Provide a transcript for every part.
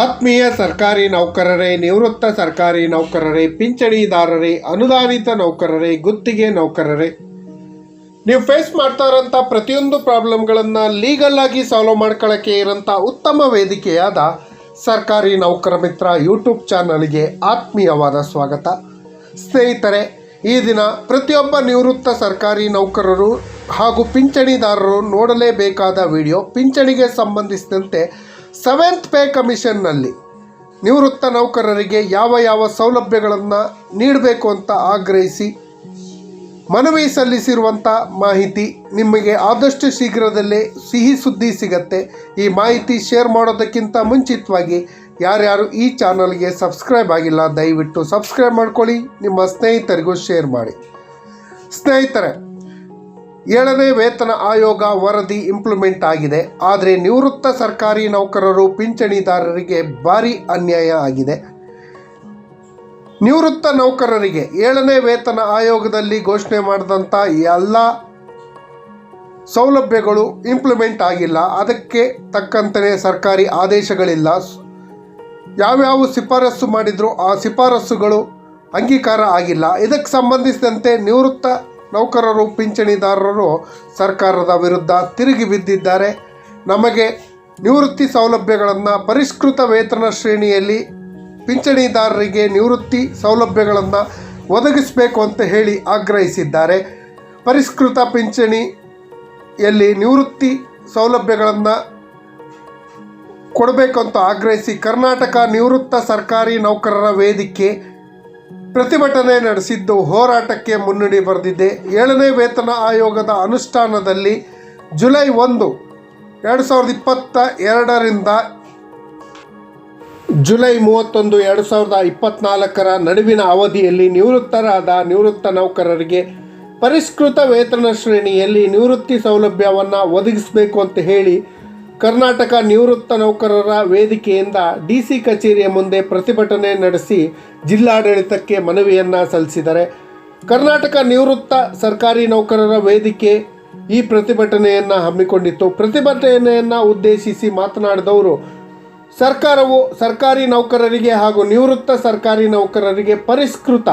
ಆತ್ಮೀಯ ಸರ್ಕಾರಿ ನೌಕರರೇ, ನಿವೃತ್ತ ಸರ್ಕಾರಿ ನೌಕರರೇ, ಪಿಂಚಣಿದಾರರೇ, ಅನುದಾನಿತ ನೌಕರರೇ, ಗುತ್ತಿಗೆ ನೌಕರರೇ. ನೀವು ಫೇಸ್ ಮಾಡ್ತಾ ಇರೋಂಥ ಪ್ರತಿಯೊಂದು ಪ್ರಾಬ್ಲಮ್ಗಳನ್ನು ಲೀಗಲ್ ಆಗಿ ಸಾಲ್ವ್ ಮಾಡ್ಕೊಳ್ಳೋಕ್ಕೆ ಇರೋಂಥ ಉತ್ತಮ ವೇದಿಕೆಯಾದ ಸರ್ಕಾರಿ ನೌಕರ ಮಿತ್ರ ಯೂಟ್ಯೂಬ್ ಚಾನಲ್ಗೆ ಆತ್ಮೀಯವಾದ ಸ್ವಾಗತ. ಸ್ನೇಹಿತರೆ, ಈ ದಿನ ಪ್ರತಿಯೊಬ್ಬ ನಿವೃತ್ತ ಸರ್ಕಾರಿ ನೌಕರರು ಹಾಗೂ ಪಿಂಚಣಿದಾರರು ನೋಡಲೇಬೇಕಾದ ವಿಡಿಯೋ ಪಿಂಚಣಿಗೆ ಸಂಬಂಧಿಸಿದಂತೆ ಸೆವೆಂತ್ ಪೇ ಕಮಿಷನ್ನಲ್ಲಿ ನಿವೃತ್ತ ನೌಕರರಿಗೆ ಯಾವ ಯಾವ ಸೌಲಭ್ಯಗಳನ್ನು ನೀಡಬೇಕು ಅಂತ ಆಗ್ರಹಿಸಿ ಮನವಿ ಸಲ್ಲಿಸಿರುವಂಥ ಮಾಹಿತಿ ನಿಮಗೆ ಆದಷ್ಟು ಶೀಘ್ರದಲ್ಲೇ ಸಿಹಿ ಸುದ್ದಿ ಸಿಗತ್ತೆ. ಈ ಮಾಹಿತಿ ಶೇರ್ ಮಾಡೋದಕ್ಕಿಂತ ಮುಂಚಿತವಾಗಿ ಯಾರ್ಯಾರು ಈ ಚಾನಲ್ಗೆ ಸಬ್ಸ್ಕ್ರೈಬ್ ಆಗಿಲ್ಲ ದಯವಿಟ್ಟು ಸಬ್ಸ್ಕ್ರೈಬ್ ಮಾಡ್ಕೊಳ್ಳಿ. ನಿಮ್ಮ ಸ್ನೇಹಿತರಿಗೂ ಶೇರ್ ಮಾಡಿ. ಸ್ನೇಹಿತರೆ ಏಳನೇ ವೇತನ ಆಯೋಗ ವರದಿ ಇಂಪ್ಲಿಮೆಂಟ್ ಆಗಿದೆ. ಆದರೆ ನಿವೃತ್ತ ಸರ್ಕಾರಿ ನೌಕರರು ಪಿಂಚಣಿದಾರರಿಗೆ ಭಾರಿ ಅನ್ಯಾಯ ಆಗಿದೆ. ನಿವೃತ್ತ ನೌಕರರಿಗೆ ಏಳನೇ ವೇತನ ಆಯೋಗದಲ್ಲಿ ಘೋಷಣೆ ಮಾಡಿದಂಥ ಎಲ್ಲ ಸೌಲಭ್ಯಗಳು ಇಂಪ್ಲಿಮೆಂಟ್ ಆಗಿಲ್ಲ. ಅದಕ್ಕೆ ತಕ್ಕಂತೆ ಸರ್ಕಾರಿ ಆದೇಶಗಳಿಲ್ಲ. ಯಾವ್ಯಾವ ಶಿಫಾರಸು ಮಾಡಿದ್ರು ಆ ಶಿಫಾರಸುಗಳು ಅಂಗೀಕಾರ ಆಗಿಲ್ಲ. ಇದಕ್ಕೆ ಸಂಬಂಧಿಸಿದಂತೆ ನಿವೃತ್ತ ನೌಕರರು, ಪಿಂಚಣಿದಾರರು ಸರ್ಕಾರದ ವಿರುದ್ಧ ತಿರುಗಿ ಬಿದ್ದಿದ್ದಾರೆ. ನಮಗೆ ನಿವೃತ್ತಿ ಸೌಲಭ್ಯಗಳನ್ನು ಪರಿಷ್ಕೃತ ವೇತನ ಶ್ರೇಣಿಯಲ್ಲಿ ಪಿಂಚಣಿದಾರರಿಗೆ ನಿವೃತ್ತಿ ಸೌಲಭ್ಯಗಳನ್ನು ಒದಗಿಸಬೇಕು ಅಂತ ಹೇಳಿ ಆಗ್ರಹಿಸಿದ್ದಾರೆ. ಪರಿಷ್ಕೃತ ಪಿಂಚಣಿಯಲ್ಲಿ ನಿವೃತ್ತಿ ಸೌಲಭ್ಯಗಳನ್ನು ಕೊಡಬೇಕು ಅಂತ ಆಗ್ರಹಿಸಿ ಕರ್ನಾಟಕ ನಿವೃತ್ತ ಸರ್ಕಾರಿ ನೌಕರರ ವೇದಿಕೆ ಪ್ರತಿಭಟನೆ ನಡೆಸಿದ್ದು ಹೋರಾಟಕ್ಕೆ ಮುನ್ನಡಿ ಬರೆದಿದೆ. ಏಳನೇ ವೇತನ ಆಯೋಗದ ಅನುಷ್ಠಾನದಲ್ಲಿ ಜುಲೈ ಒಂದು, ಎರಡು ಸಾವಿರದ ಇಪ್ಪತ್ತ ಎರಡರಿಂದ ಜುಲೈ ಮೂವತ್ತೊಂದು, ಎರಡು ಸಾವಿರದ ಇಪ್ಪತ್ತ್ನಾಲ್ಕರ ನಡುವಿನ ಅವಧಿಯಲ್ಲಿ ನಿವೃತ್ತರಾದ ನಿವೃತ್ತ ನೌಕರರಿಗೆ ಪರಿಷ್ಕೃತ ವೇತನ ಶ್ರೇಣಿಯಲ್ಲಿ ನಿವೃತ್ತಿ ಸೌಲಭ್ಯವನ್ನು ಒದಗಿಸಬೇಕು ಅಂತ ಹೇಳಿ ಕರ್ನಾಟಕ ನಿವೃತ್ತ ನೌಕರರ ವೇದಿಕೆಯಿಂದ ಡಿಸಿ ಕಚೇರಿಯ ಮುಂದೆ ಪ್ರತಿಭಟನೆ ನಡೆಸಿ ಜಿಲ್ಲಾಡಳಿತಕ್ಕೆ ಮನವಿಯನ್ನು ಸಲ್ಲಿಸಿದರೆ ಕರ್ನಾಟಕ ನಿವೃತ್ತ ಸರ್ಕಾರಿ ನೌಕರರ ವೇದಿಕೆ ಈ ಪ್ರತಿಭಟನೆಯನ್ನು ಹಮ್ಮಿಕೊಂಡಿತ್ತು. ಪ್ರತಿಭಟನೆಯನ್ನು ಉದ್ದೇಶಿಸಿ ಮಾತನಾಡಿದವರು, ಸರ್ಕಾರವು ಸರ್ಕಾರಿ ನೌಕರರಿಗೆ ಹಾಗೂ ನಿವೃತ್ತ ಸರ್ಕಾರಿ ನೌಕರರಿಗೆ ಪರಿಷ್ಕೃತ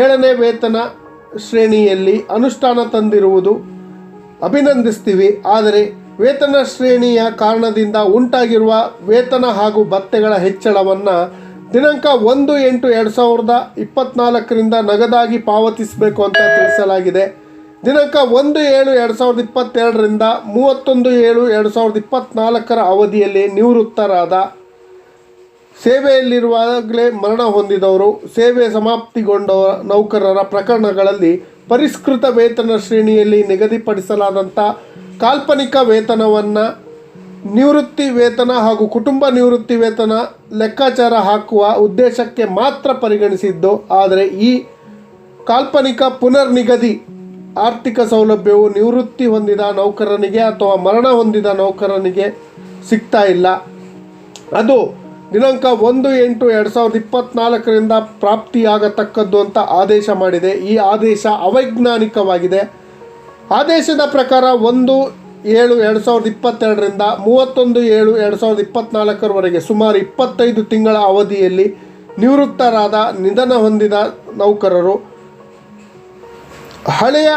ಏಳನೇ ವೇತನ ಶ್ರೇಣಿಯಲ್ಲಿ ಅನುಷ್ಠಾನ ತಂದಿರುವುದು ಅಭಿನಂದಿಸ್ತೀವಿ. ಆದರೆ ವೇತನ ಶ್ರೇಣಿಯ ಕಾರಣದಿಂದ ಉಂಟಾಗಿರುವ ವೇತನ ಹಾಗೂ ಭತ್ತೆಗಳ ಹೆಚ್ಚಳವನ್ನು ದಿನಾಂಕ ಒಂದು ಎಂಟು ಎರಡು ಸಾವಿರದ ಇಪ್ಪತ್ನಾಲ್ಕರಿಂದ ನಗದಾಗಿ ಪಾವತಿಸಬೇಕು ಅಂತ ತಿಳಿಸಲಾಗಿದೆ. ದಿನಾಂಕ ಒಂದು ಏಳು ಎರಡು ಸಾವಿರದ ಇಪ್ಪತ್ತೆರಡರಿಂದ ಮೂವತ್ತೊಂದು ಏಳು ಎರಡು ಸಾವಿರದ ಇಪ್ಪತ್ನಾಲ್ಕರ ಅವಧಿಯಲ್ಲಿ ನಿವೃತ್ತರಾದ ಸೇವೆಯಲ್ಲಿರುವಾಗಲೇ ಮರಣ ಹೊಂದಿದವರು, ಸೇವೆ ಸಮಾಪ್ತಿಗೊಂಡ ನೌಕರರ ಪ್ರಕರಣಗಳಲ್ಲಿ ಪರಿಷ್ಕೃತ ವೇತನ ಶ್ರೇಣಿಯಲ್ಲಿ ನಿಗದಿಪಡಿಸಲಾದಂಥ ಕಾಲ್ಪನಿಕ ವೇತನವನ್ನು ನಿವೃತ್ತಿ ವೇತನ ಹಾಗೂ ಕುಟುಂಬ ನಿವೃತ್ತಿ ವೇತನ ಲೆಕ್ಕಾಚಾರ ಹಾಕುವ ಉದ್ದೇಶಕ್ಕೆ ಮಾತ್ರ ಪರಿಗಣಿಸಿದ್ದು, ಆದರೆ ಈ ಕಾಲ್ಪನಿಕ ಪುನರ್ನಿಗದಿ ಆರ್ಥಿಕ ಸೌಲಭ್ಯವು ನಿವೃತ್ತಿ ಹೊಂದಿದ ನೌಕರನಿಗೆ ಅಥವಾ ಮರಣ ಹೊಂದಿದ ನೌಕರನಿಗೆ ಸಿಗ್ತಾ ಇಲ್ಲ. ಅದು ದಿನಾಂಕ ಒಂದು ಎಂಟು ಎರಡು ಸಾವಿರದ ಇಪ್ಪತ್ತ್ನಾಲ್ಕರಿಂದ ಪ್ರಾಪ್ತಿಯಾಗತಕ್ಕದ್ದು ಅಂತ ಆದೇಶ ಮಾಡಿದೆ. ಈ ಆದೇಶ ಅವೈಜ್ಞಾನಿಕವಾಗಿದೆ. ಆದೇಶದ ಪ್ರಕಾರ ಒಂದು ಏಳು ಎರಡು ಸಾವಿರದ ಇಪ್ಪತ್ತೆರಡರಿಂದ ಮೂವತ್ತೊಂದು ಏಳು ಎರಡು ಸಾವಿರದ ಇಪ್ಪತ್ತ್ನಾಲ್ಕರವರೆಗೆ ಸುಮಾರು ಇಪ್ಪತ್ತೈದು ತಿಂಗಳ ಅವಧಿಯಲ್ಲಿ ನಿವೃತ್ತರಾದ ನಿಧನ ಹೊಂದಿದ ನೌಕರರು ಹಳೆಯ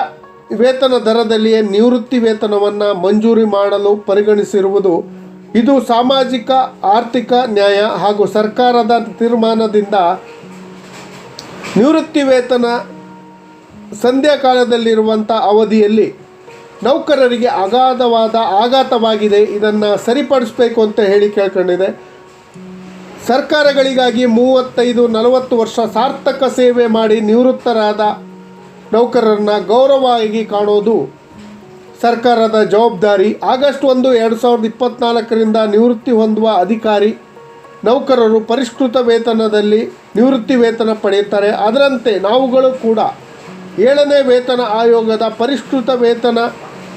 ವೇತನ ದರದಲ್ಲಿಯೇ ನಿವೃತ್ತಿ ವೇತನವನ್ನು ಮಂಜೂರಿ ಮಾಡಲು ಪರಿಗಣಿಸಿರುವುದು ಇದು ಸಾಮಾಜಿಕ, ಆರ್ಥಿಕ ನ್ಯಾಯ ಹಾಗೂ ಸರ್ಕಾರದ ತೀರ್ಮಾನದಿಂದ ನಿವೃತ್ತಿ ವೇತನ ಸಂಧ್ಯಾಕಾಲದಲ್ಲಿರುವಂಥ ಅವಧಿಯಲ್ಲಿ ನೌಕರರಿಗೆ ಅಗಾಧವಾದ ಆಘಾತವಾಗಿದೆ. ಇದನ್ನು ಸರಿಪಡಿಸಬೇಕು ಅಂತ ಹೇಳಿ ಕೇಳ್ಕೊಂಡಿದೆ. ಸರ್ಕಾರಗಳಿಗಾಗಿ ಮೂವತ್ತೈದು, ನಲವತ್ತು ವರ್ಷ ಸಾರ್ಥಕ ಸೇವೆ ಮಾಡಿ ನಿವೃತ್ತರಾದ ನೌಕರರನ್ನು ಗೌರವವಾಗಿ ಕಾಣೋದು ಸರ್ಕಾರದ ಜವಾಬ್ದಾರಿ. ಆಗಸ್ಟ್ ಒಂದು, ಎರಡು ಸಾವಿರದ ಇಪ್ಪತ್ತ್ನಾಲ್ಕರಿಂದ ನಿವೃತ್ತಿ ಹೊಂದುವ ಅಧಿಕಾರಿ ನೌಕರರು ಪರಿಷ್ಕೃತ ವೇತನದಲ್ಲಿ ನಿವೃತ್ತಿ ವೇತನ ಪಡೆಯುತ್ತಾರೆ. ಅದರಂತೆ ನಾವುಗಳು ಕೂಡ ಏಳನೇ ವೇತನ ಆಯೋಗದ ಪರಿಷ್ಕೃತ ವೇತನ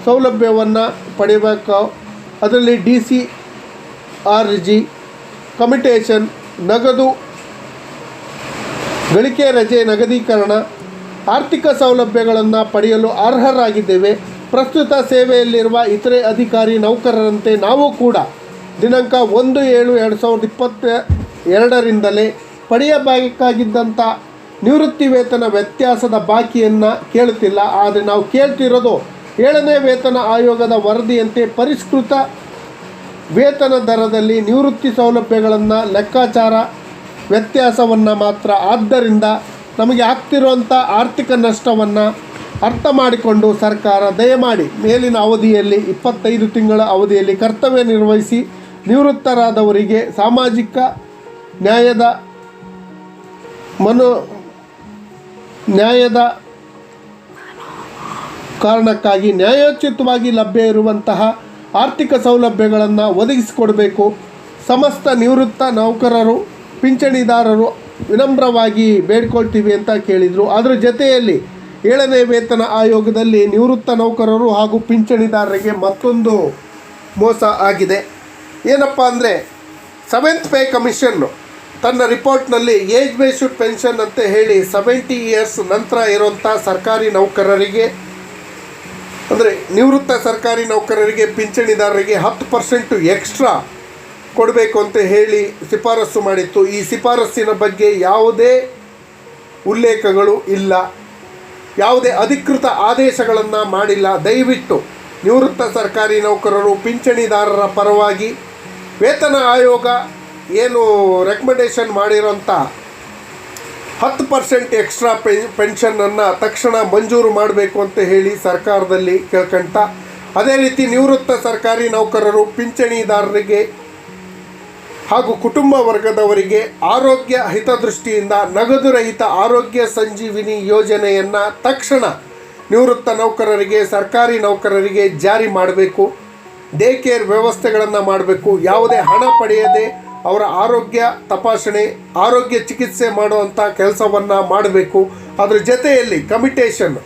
ಸೌಲಭ್ಯವನ್ನು ಪಡೆಯಬೇಕು ಅದರಲ್ಲಿ D C R G commutation ನಗದು, ಗಳಿಕೆ ರಜೆ, ನಗದೀಕರಣ, ಆರ್ಥಿಕ ಸೌಲಭ್ಯಗಳನ್ನು ಪಡೆಯಲು ಅರ್ಹರಾಗಿದ್ದೇವೆ. ಪ್ರಸ್ತುತ ಸೇವೆಯಲ್ಲಿರುವ ಇತರೆ ಅಧಿಕಾರಿ ನೌಕರರಂತೆ ನಾವು ಕೂಡ ದಿನಾಂಕ ಒಂದು ಏಳು ಎರಡು ಸಾವಿರದ ಇಪ್ಪತ್ತ ಎರಡರಿಂದಲೇ ಪಡೆಯಬೇಕಾಗಿದ್ದಂಥ ನಿವೃತ್ತಿ ವೇತನ ವ್ಯತ್ಯಾಸದ ಬಾಕಿಯನ್ನು ಕೇಳುತ್ತಿಲ್ಲ, ಆದರೆ ನಾವು ಕೇಳ್ತಿರೋದು ಏಳನೇ ವೇತನ ಆಯೋಗದ ವರದಿಯಂತೆ ಪರಿಷ್ಕೃತ ವೇತನ ದರದಲ್ಲಿ ನಿವೃತ್ತಿ ಸೌಲಭ್ಯಗಳನ್ನು ಲೆಕ್ಕಾಚಾರ ವ್ಯತ್ಯಾಸವನ್ನು ಮಾತ್ರ. ಆದ್ದರಿಂದ ನಮಗೆ ಆಗ್ತಿರುವಂಥ ಆರ್ಥಿಕ ನಷ್ಟವನ್ನು ಅರ್ಥ ಮಾಡಿಕೊಂಡು ಸರ್ಕಾರ ದಯಮಾಡಿ ಮೇಲಿನ ಅವಧಿಯಲ್ಲಿ ಇಪ್ಪತ್ತೈದು ತಿಂಗಳ ಅವಧಿಯಲ್ಲಿ ಕರ್ತವ್ಯ ನಿರ್ವಹಿಸಿ ನಿವೃತ್ತರಾದವರಿಗೆ ಸಾಮಾಜಿಕ ನ್ಯಾಯದ ಮನೋ ನ್ಯಾಯದ ಕಾರಣಕ್ಕಾಗಿ ನ್ಯಾಯೋಚಿತವಾಗಿ ಲಭ್ಯ ಇರುವಂತಹ ಆರ್ಥಿಕ ಸೌಲಭ್ಯಗಳನ್ನು ಒದಗಿಸಿಕೊಡಬೇಕು. ಸಮಸ್ತ ನಿವೃತ್ತ ನೌಕರರು, ಪಿಂಚಣಿದಾರರು ವಿನಮ್ರವಾಗಿ ಬೇಡ್ಕೊಳ್ತೀವಿ ಅಂತ ಕೇಳಿದರು. ಅದರ ಜೊತೆಯಲ್ಲಿ ಏಳನೇ ವೇತನ ಆಯೋಗದಲ್ಲಿ ನಿವೃತ್ತ ನೌಕರರು ಹಾಗೂ ಪಿಂಚಣಿದಾರರಿಗೆ ಮತ್ತೊಂದು ಮೋಸ ಆಗಿದೆ. ಏನಪ್ಪ ಅಂದರೆ ಸೆವೆಂತ್ ಪೇ ಕಮಿಷನ್ನು ತನ್ನ ರಿಪೋರ್ಟ್ನಲ್ಲಿ ಏಜ್ ಬೇಸ್ಡ್ ಪೆನ್ಷನ್ ಅಂತ ಹೇಳಿ ಸೆವೆಂಟಿ ಇಯರ್ಸ್ ನಂತರ ಇರುವಂಥ ಸರ್ಕಾರಿ ನೌಕರರಿಗೆ, ಅಂದರೆ ನಿವೃತ್ತ ಸರ್ಕಾರಿ ನೌಕರರಿಗೆ, ಪಿಂಚಣಿದಾರರಿಗೆ ಹತ್ತು ಪರ್ಸೆಂಟು ಎಕ್ಸ್ಟ್ರಾ ಕೊಡಬೇಕು ಅಂತ ಹೇಳಿ ಶಿಫಾರಸು ಮಾಡಿತ್ತು. ಈ ಶಿಫಾರಸ್ಸಿನ ಬಗ್ಗೆ ಯಾವುದೇ ಉಲ್ಲೇಖಗಳು ಇಲ್ಲ. ಯಾವುದೇ ಅಧಿಕೃತ ಆದೇಶಗಳನ್ನು ಮಾಡಿಲ್ಲ. ದಯವಿಟ್ಟು ನಿವೃತ್ತ ಸರ್ಕಾರಿ ನೌಕರರು, ಪಿಂಚಣಿದಾರರ ಪರವಾಗಿ ವೇತನ ಆಯೋಗ ಏನು ರೆಕಮೆಂಡೇಶನ್ ಮಾಡಿರೋಂಥ ಹತ್ತು ಪರ್ಸೆಂಟ್ ಎಕ್ಸ್ಟ್ರಾ ಪೆ ಪೆನ್ಷನನ್ನು ತಕ್ಷಣ ಮಂಜೂರು ಮಾಡಬೇಕು ಅಂತ ಹೇಳಿ ಸರ್ಕಾರದಲ್ಲಿ ಕೇಳ್ಕೊಂತ. ಅದೇ ರೀತಿ ನಿವೃತ್ತ ಸರ್ಕಾರಿ ನೌಕರರು, ಪಿಂಚಣಿದಾರರಿಗೆ ಹಾಗೂ ಕುಟುಂಬ ವರ್ಗದವರಿಗೆ ಆರೋಗ್ಯ ಹಿತದೃಷ್ಟಿಯಿಂದ ನಗದು ರಹಿತ ಆರೋಗ್ಯ ಸಂಜೀವಿನಿ ಯೋಜನೆಯನ್ನು ತಕ್ಷಣ ನಿವೃತ್ತ ನೌಕರರಿಗೆ, ಸರ್ಕಾರಿ ನೌಕರರಿಗೆ ಜಾರಿ ಮಾಡಬೇಕು. ಡೇ ಕೇರ್ ವ್ಯವಸ್ಥೆಗಳನ್ನು ಮಾಡಬೇಕು. ಯಾವುದೇ ಹಣ ಪಡೆಯದೆ ಅವರ ಆರೋಗ್ಯ ತಪಾಸಣೆ, ಆರೋಗ್ಯ ಚಿಕಿತ್ಸೆ ಮಾಡುವಂಥ ಕೆಲಸವನ್ನು ಮಾಡಬೇಕು. ಅದರ ಜೊತೆಯಲ್ಲಿ ಕಮಿಟೇಷನ್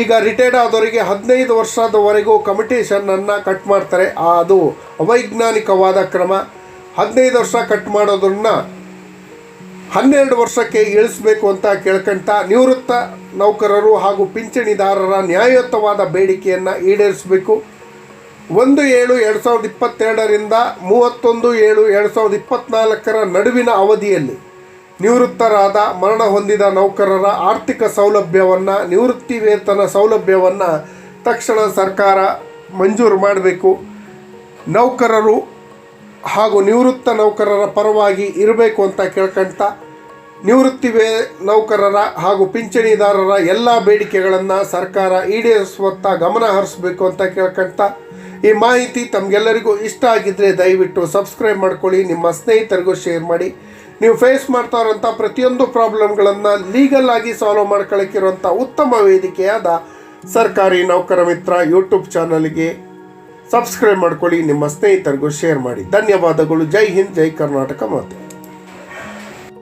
ಈಗ ರಿಟೈರ್ಡ್ ಆದವರಿಗೆ ಹದಿನೈದು ವರ್ಷದವರೆಗೂ ಕಮಿಟೇಷನನ್ನು ಕಟ್ ಮಾಡ್ತಾರೆ. ಅದು ಅವೈಜ್ಞಾನಿಕವಾದ ಕ್ರಮ. ಹದಿನೈದು ವರ್ಷ ಕಟ್ ಮಾಡೋದನ್ನ ಹನ್ನೆರಡು ವರ್ಷಕ್ಕೆ ಇಳಿಸಬೇಕು ಅಂತ ಕೇಳ್ಕೊಂತ ನಿವೃತ್ತ ನೌಕರರು ಹಾಗೂ ಪಿಂಚಣಿದಾರರ ನ್ಯಾಯಯುತವಾದ ಬೇಡಿಕೆಯನ್ನು ಈಡೇರಿಸಬೇಕು. ಒಂದು ಏಳು ಎರಡು ಸಾವಿರದ ಇಪ್ಪತ್ತೆರಡರಿಂದ ಮೂವತ್ತೊಂದು ಏಳು ಎರಡು ಸಾವಿರದ ಇಪ್ಪತ್ತ್ನಾಲ್ಕರ ನಡುವಿನ ಅವಧಿಯಲ್ಲಿ ನಿವೃತ್ತರಾದ ಮರಣ ಹೊಂದಿದ ನೌಕರರ ಆರ್ಥಿಕ ಸೌಲಭ್ಯವನ್ನು ನಿವೃತ್ತಿ ವೇತನ ಸೌಲಭ್ಯವನ್ನು ತಕ್ಷಣ ಸರ್ಕಾರ ಮಂಜೂರು ಮಾಡಬೇಕು. ನೌಕರರು ಹಾಗೂ ನಿವೃತ್ತ ನೌಕರರ ಪರವಾಗಿ ಇರಬೇಕು ಅಂತ ಕೇಳ್ಕೊಂತ ನಿವೃತ್ತಿ ವೇ ನೌಕರರ ಹಾಗೂ ಪಿಂಚಣಿದಾರರ ಎಲ್ಲ ಬೇಡಿಕೆಗಳನ್ನು ಸರ್ಕಾರ ಈಡೇರಿಸುವತ್ತ ಗಮನ ಹರಿಸಬೇಕು ಅಂತ ಕೇಳ್ಕೊಂತ ಈ ಮಾಹಿತಿ ತಮಗೆಲ್ಲರಿಗೂ ಇಷ್ಟ ಆಗಿದ್ದರೆ ದಯವಿಟ್ಟು ಸಬ್ಸ್ಕ್ರೈಬ್ ಮಾಡ್ಕೊಳ್ಳಿ, ನಿಮ್ಮ ಸ್ನೇಹಿತರಿಗೂ ಶೇರ್ ಮಾಡಿ. ನೀವು ಫೇಸ್ ಮಾಡ್ತಾ ಇರೋಂಥ ಪ್ರತಿಯೊಂದು ಪ್ರಾಬ್ಲಮ್ಗಳನ್ನು ಲೀಗಲ್ ಆಗಿ ಸಾಲ್ವ್ ಮಾಡ್ಕೊಳ್ಳೋಕ್ಕಿರುವಂಥ ಉತ್ತಮ ವೇದಿಕೆಯಾದ ಸರ್ಕಾರಿ ನೌಕರ ಮಿತ್ರ ಯೂಟ್ಯೂಬ್ ಚಾನಲ್ಗೆ ಸಬ್ಸ್ಕ್ರೈಬ್ ಮಾಡ್ಕೊಳ್ಳಿ, ನಿಮ್ಮ ಸ್ನೇಹಿತರಿಗೂ ಶೇರ್ ಮಾಡಿ. ಧನ್ಯವಾದಗಳು. ಜೈ ಹಿಂದ್, ಜೈ ಕರ್ನಾಟಕ ಮಾತೆ.